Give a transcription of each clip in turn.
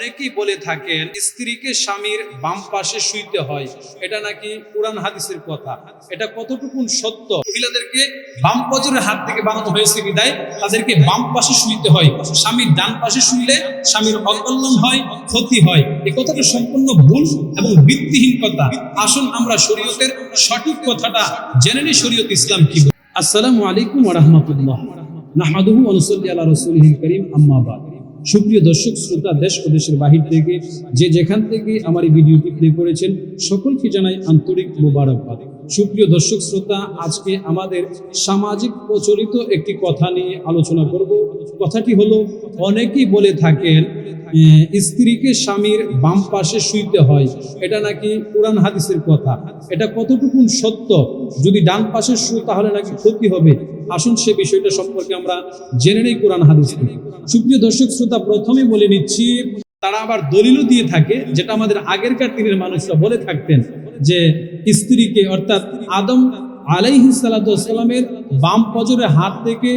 অনেকেই বলে থাকেন, স্ত্রীকে স্বামীর বাম পাশে শুইতে হয়। এটা নাকি কোরআন হাদিসের কথা? এটা কতটুকুন সত্য? মহিলাদেরকে বাম পজরের হাত থেকে বানানো হয়েছে বিদায়, তাদেরকে বাম পাশে শুইতে হয়। স্বামীর ডান পাশে শুইলে স্বামীর অকল্যাণ হয়, ক্ষতি হয়। এই কথাটা সম্পূর্ণ ভুল এবং ভিত্তিহীন কথা। আসুন আমরা শরীয়তের সঠিক কথাটা জেনে নিই শরীয়ত ইসলাম কি। আসসালামু আলাইকুম ওয়া রাহমাতুল্লাহ। নাহমাদুহু ওয়া নুসাল্লি আলা রাসূলিহিল কারীম, আম্মা বাদ। সুপ্রিয় দর্শক, শ্রোতা, দেশ ও দেশের বাহির থেকে যে যেখান থেকে আমার এই ভিডিওটি প্লে করেছেন, সকলকে জানাই আন্তরিক মোবারকবাদ। সুপ্রিয় দর্শক শ্রোতা, আজকে আমাদের সামাজিক প্রচলিত একটি কথা নিয়ে আলোচনা করব। কথাটি হলো, অনেকেই বলে থাকেন স্ত্রীকে স্বামীর বাম পাশে শুইতে হয়। এটা নাকি কোরআন হাদিসের কথা? এটা কতটুকুন সত্য? যদি ডান পাশে শুই, তাহলে নাকি ক্ষতি হবে? আসুন সে বিষয়টা সম্পর্কে আমরা জেনে নেই কোরআন হাদিস। সুপ্রিয় দর্শক শ্রোতা, প্রথমে বলে নিচ্ছি তারা আবার দলিলও দিয়ে থাকে, যেটা আমাদের আগেরকার দিনের মানুষরা বলে থাকতেন যে স্ত্রীকে, অর্থাৎ আদম আলাইহিসালামের বাম পজরে হাত থেকে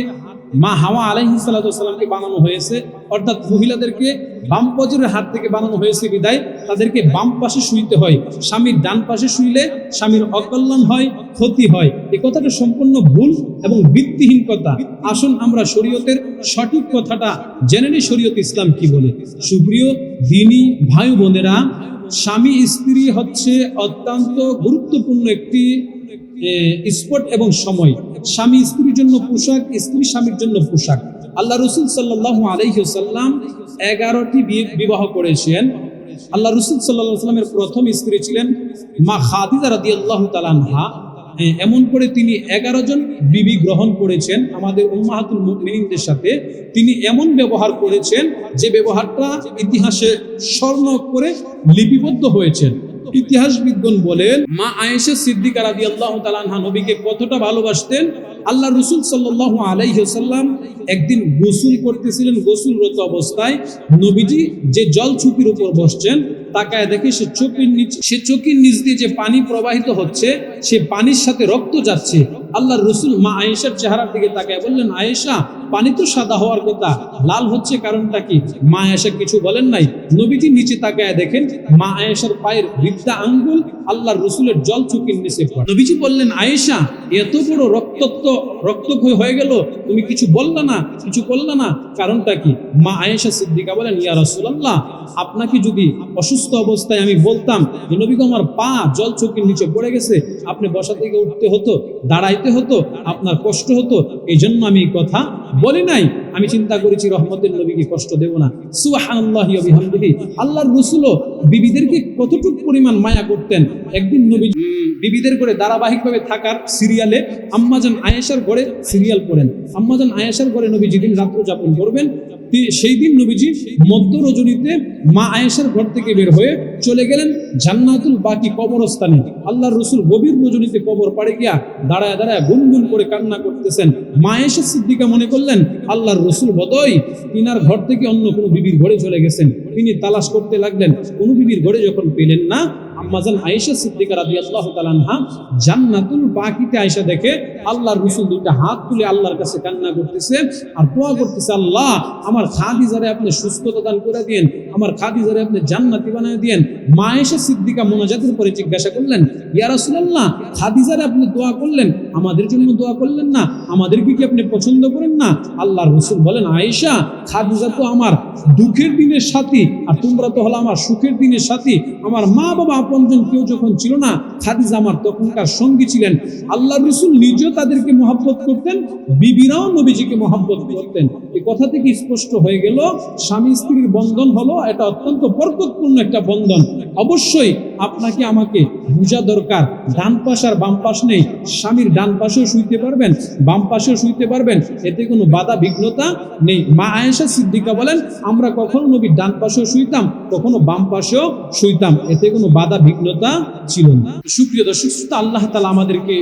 মা হাওয়া আলাইহিসালামকে বানানো হয়েছে। অর্থাৎ মহিলাদেরকে বাম পজরের হাত থেকে বানানো হয়েছে বিদায়। তাদেরকে বাম পাশে শুইতে হয়। স্বামীর ডান পাশে শুইলে স্বামীর অকল্যাণ হয়, ক্ষতি হয়। এই কথাটা সম্পূর্ণ ভুল এবং ভিত্তিহীন কথা। আসুন আমরা শরীয়তের সঠিক কথাটা জেনে নিই, শরীয়ত ইসলাম কি বলে। সুপ্রিয় দিনী ভাই বোনেরা স্বামী স্ত্রী হচ্ছে অত্যন্ত গুরুত্বপূর্ণ একটি স্পট এবং সময়। স্বামী স্ত্রীর জন্য পোশাক, স্ত্রী স্বামীর জন্য পোশাক। আল্লাহ রসুল সাল্লাহ আলহিসাল্লাম এগারোটি বিবাহ করেছেন। আল্লাহ রসুল সাল্লাহ সাল্লামের প্রথম স্ত্রী ছিলেন মা খাদিজা রাদি আল্লাহ তালানহা এমন করে তিনি এগারো জন বিবি গ্রহণ করেছেন আমাদের উম্মাহাতুল মুমিনিনদের সাথে। তিনি এমন ব্যবহার করেছেন যে ব্যবহারটা ইতিহাসে স্বর্ণ করে লিপিবদ্ধ হয়েছেন। ইতিহাসবিদগণ বলেন মা আয়েশা সিদ্দিকা রাদি আল্লাহ তালানহা নবীকে কতটা ভালোবাসতেন? আল্লাহ রসুল সাল্লাহ আলাইসাল্লাম একদিন গোসুল করতেছিলেন গোসুলরত অবস্থায়। নবীজি যে জল ছুপির উপর বসছেন তাকায় দেখে সে চোখের নিচে সে চোখের নিচ দিয়ে যে পানি প্রবাহিত হচ্ছে সে পানির সাথে রক্ত যাচ্ছে। আল্লাহ রসুল মা আয়েশার চেহারার দিকে তাকায় বললেন আয়েশা পানি তো সাদা হওয়ার কথা। লাল হচ্ছে কারণটা কি? মা আয়েশা কিছু বলেন নাই। নবীজি নিচে তাকায় দেখেন মা আয়েশার পায়ের বৃদ্ধা আঙ্গুল আল্লাহর রসুলের জল চুকির নিচে পড়ে। নবীজি বললেন আয়েশা এত বড় রক্তত্ব রক্তক্ষয় হয়ে গেল। তুমি কিছু বললে না কিছু করলে না। কারণটা কি? মা আয়েশা সিদ্দিকা বলেন ইয়া রাসূলুল্লাহ আপনাকে যদি অসুস্থ অবস্থায় আমি বলতাম যে নবী গো, আমার পা জল চোখের নিচে পড়ে গেছে আপনি বসা থেকে উঠতে হতো দাঁড়াইতে হতো, আপনার কষ্ট হতো এই জন্য আমি কথা বলি নাই। আমি চিন্তা করেছি, রহমতের নবীকে কষ্ট দেব না। সুবহানাল্লাহি আল্লাহর রাসূলও বিবিদেরকে কতটুকু পরিমাণ মায়া করতেন। একদিন নবী বিবিদের করে ধারাবাহিকভাবে থাকার সিরিয়ালে আম্মাজান আয়েশার ঘরে সিরিয়াল করেন আম্মাজান আয়েশার ঘরে নবী যেদিন রাত্র যাপন করবেন সেই দিন নবীজি মধ্য রজনীতে মা আয়েশার ঘর থেকে বের হয়ে চলে গেলেন জান্নাতুল বাকি কবরস্থানে। আল্লাহর রসুল গভীর রজনীতে কবর পাড়ে গিয়া দাঁড়ায় দাঁড়ায় গুনগুন করে কান্না করতেছেন। মা এসে সিদ্দিকা মনে করলেন, আল্লাহর রসুল বদয়, তিনার ঘর থেকে অন্য কোনো বিবির ঘরে চলে গেছেন। তিনি তালাশ করতে লাগলেন, কোনো বিবির ঘরে যখন পেলেন না আম্মাজান আয়েশা সিদ্দিকা রাদিয়াল্লাহু তাআলা আনহা জান্নাতুল বাকিতে আয়েশা দেখে আল্লাহর রাসূল দুইটা হাত তুলে আল্লাহর কাছে কান্না করতেছে আর দোয়া করতেছে, আল্লাহ, আমার খাদিজারে আপনি সুস্থতা দান করে আমার আপনি জান্নাতি মা সিদ্দিকা মোনাজাতের পরে জিজ্ঞাসা করলেন আপনি দোয়া করলেন? আমাদের জন্য দোয়া করলেন না? আমাদেরকে কি আপনি পছন্দ করেন না? আল্লাহর রাসূল বলেন, আয়েশা, খাদিজা তো আমার দুঃখের দিনের সাথী, আর তোমরা তো হলো আমার সুখের দিনের সাথী। আমার মা বাবা আপনজন কেউ যখন ছিল না, খাদিজা আমার তখনকার সঙ্গী ছিলেন। আল্লাহ রসুল নিজেও তাদেরকে মহাব্বত করতেন, বিবিরাও নবীজিকে মহাব্বত করতেন। এ কথা থেকে স্পষ্ট হয়ে গেল, স্বামী স্ত্রীর বন্ধন হলো এটা অত্যন্ত বরকতপূর্ণ একটা বন্ধন। অবশ্যই আপনাকে আমাকে বোঝা দরকার। ডান পাশ আর বাম পাশ নেই। স্বামীর ডান পাশেও শুইতে পারবেন, বাম পাশেও শুইতে পারবেন। এতে কোনো বাধা বিঘ্নতা নেই। মা আয়েশা সিদ্দিকা বলেন, আমরা কখনো নবীর ডান পাশেও শুইতাম, কখনো বাম পাশেও শুইতাম। এতে কোনো বাধা বিঘ্নতা ছিল না। সুপ্রিয় দর্শক আল্লাহ তালা আমাদেরকে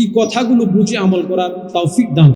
এই কথাগুলো বুঝে আমল করার তৌফিক দান